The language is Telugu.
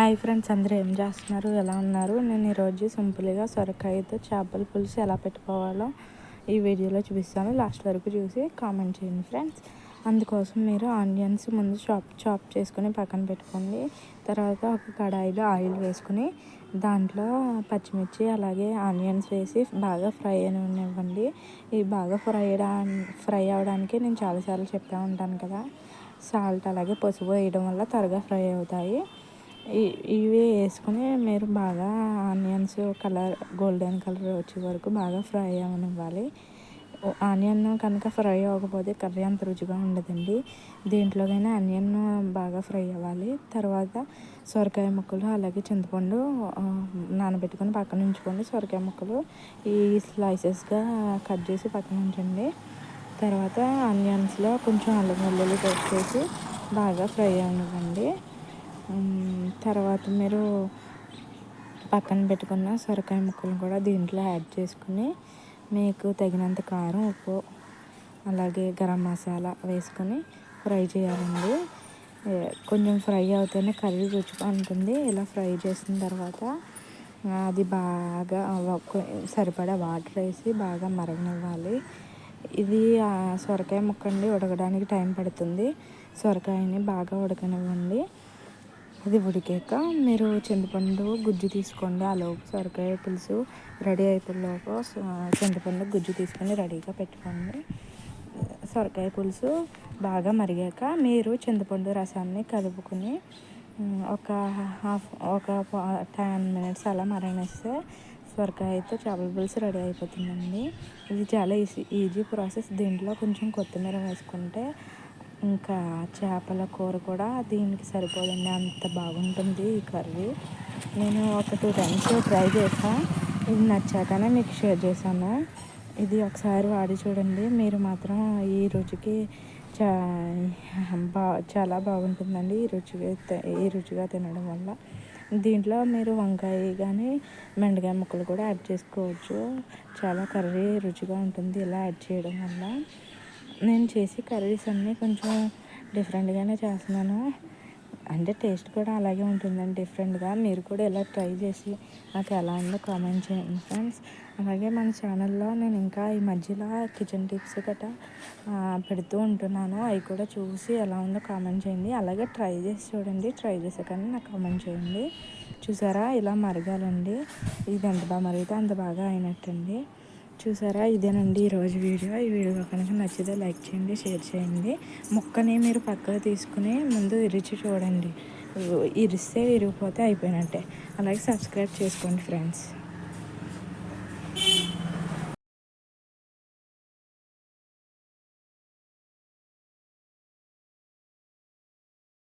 హాయ్ ఫ్రెండ్స్ అందరూ ఏం చేస్తున్నారు? ఎలా ఉన్నారు? నేను ఈరోజు సింపుల్గా సొరకాయతో చేపల పులుసు ఎలా పెట్టుకోవాలో ఈ వీడియోలో చూపిస్తాను. లాస్ట్ వరకు చూసి కామెంట్ చేయండి ఫ్రెండ్స్. అందుకోసం మీరు ఆనియన్స్ ముందు చాప్ చాప్ చేసుకుని పక్కన పెట్టుకోండి. తర్వాత ఒక కడాయిలో ఆయిల్ వేసుకుని దాంట్లో పచ్చిమిర్చి అలాగే ఆనియన్స్ వేసి బాగా ఫ్రై అని ఇవ్వండి ఇవి బాగా ఫ్రై ఫ్రై అవడానికి నేను చాలాసార్లు చెప్తూ ఉంటాను కదా. సాల్ట్ అలాగే పసుపు వేయడం వల్ల త్వరగా ఫ్రై అవుతాయి. ఇవి వేసుకొని మీరు బాగా ఆనియన్స్ కలర్ గోల్డెన్ కలర్ వచ్చే వరకు బాగా ఫ్రై అవ్వనివ్వాలి. ఆనియన్ కనుక ఫ్రై అవ్వకపోతే కర్రీ అంత రుచిగా ఉండదండి. దీంట్లోకైనా ఆనియన్ బాగా ఫ్రై అవ్వాలి. తర్వాత సొరకాయ ముక్కలు అలాగే చింతపండు నానబెట్టుకొని పక్కన ఉంచుకోండి. సొరకాయ ముక్కలు ఈ స్లైసెస్గా కట్ చేసి పక్కన ఉంచండి. తర్వాత ఆనియన్స్లో కొంచెం అల్లం వెల్లుల్లి కట్ చేసి బాగా ఫ్రై అవ్వండి తర్వాత మీరు పక్కన పెట్టుకున్న సొరకాయ ముక్కలు కూడా దీంట్లో యాడ్ చేసుకుని మీకు తగినంత కారం ఉప్పు అలాగే గరం మసాలా వేసుకొని ఫ్రై చేయాలండి. కొంచెం ఫ్రై అవుతేనే కర్రీ రుచిగా ఉంటుంది. ఇలా ఫ్రై చేసిన తర్వాత అది బాగా సరిపడా వాటర్ వేసి బాగా మరగనివ్వాలి. ఇది సొరకాయ ముక్క అండి ఉడకడానికి టైం పడుతుంది. సొరకాయని బాగా ఉడకనివ్వండి. అది ఉడికాక మీరు చింతపండు గుజ్జు తీసుకోండి. ఆ లోపు సొరకాయ పులుసు రెడీ అయిపోయేలోపు చింతపండు గుజ్జు తీసుకొని రెడీగా పెట్టుకోండి. సొరకాయ పులుసు బాగా మరిగాక మీరు చింతపండు రసాన్ని కలుపుకొని ఒక హాఫ్ ఒక టెన్ మినిట్స్ అలా మరణిస్తే సొరకాయతో చేపల పులుసు రెడీ అయిపోతుందండి. ఇది చాలా ఈజీ ఈజీ ప్రాసెస్. దీంట్లో కొంచెం కొత్తిమీర వేసుకుంటే ఇంకా చేపల కూర కూడా దీనికి సరిపోదండి. అంత బాగుంటుంది ఈ కర్రీ. నేను ఒక టూ టైమ్స్ ట్రై చేసాను ఇది నచ్చాకనే మీకు షేర్ చేశాను. ఇది ఒకసారి వాడి చూడండి. మీరు మాత్రం ఈ రుచికి చా బా చాలా బాగుంటుందండి ఈ రుచిగా ఈ రుచిగా తినడం వల్ల. దీంట్లో మీరు వంకాయ కానీ మెండకాయ ముక్కలు కూడా యాడ్ చేసుకోవచ్చు. చాలా కర్రీ రుచిగా ఉంటుంది ఇలా యాడ్ చేయడం వల్ల. నేను చేసే కర్రీస్ అన్నీ కొంచెం డిఫరెంట్గానే చేస్తున్నాను. అంటే టేస్ట్ కూడా అలాగే ఉంటుందండి డిఫరెంట్గా. మీరు కూడా ఇలా ట్రై చేసి నాకు ఎలా ఉందో కామెంట్ చేయండి ఫ్రెండ్స్. అలాగే మన ఛానల్లో నేను ఇంకా ఈ మధ్యలో కిచెన్ టిప్స్ గట్రా పెడుతూ ఉంటున్నాను. అవి కూడా చూసి ఎలా ఉందో కామెంట్ చేయండి. అలాగే ట్రై చేసి చూడండి. ట్రై చేసాకని నాకు కామెంట్ చేయండి. చూసారా? ఇలా మరగాలండి. ఇది ఎంత బాగా మరిగితే అంత బాగా అయినట్టండి. చూసారా? ఇదేనండి ఈరోజు వీడియో. ఈ వీడియో కనుక నచ్చితే లైక్ చేయండి షేర్ చేయండి. ముక్కని మీరు పక్కకు తీసుకుని ముందు ఇరిచి చూడండి. ఇరిస్తే ఇరిగిపోతే అయిపోయినట్టే. అలాగే సబ్స్క్రైబ్ చేసుకోండి ఫ్రెండ్స్.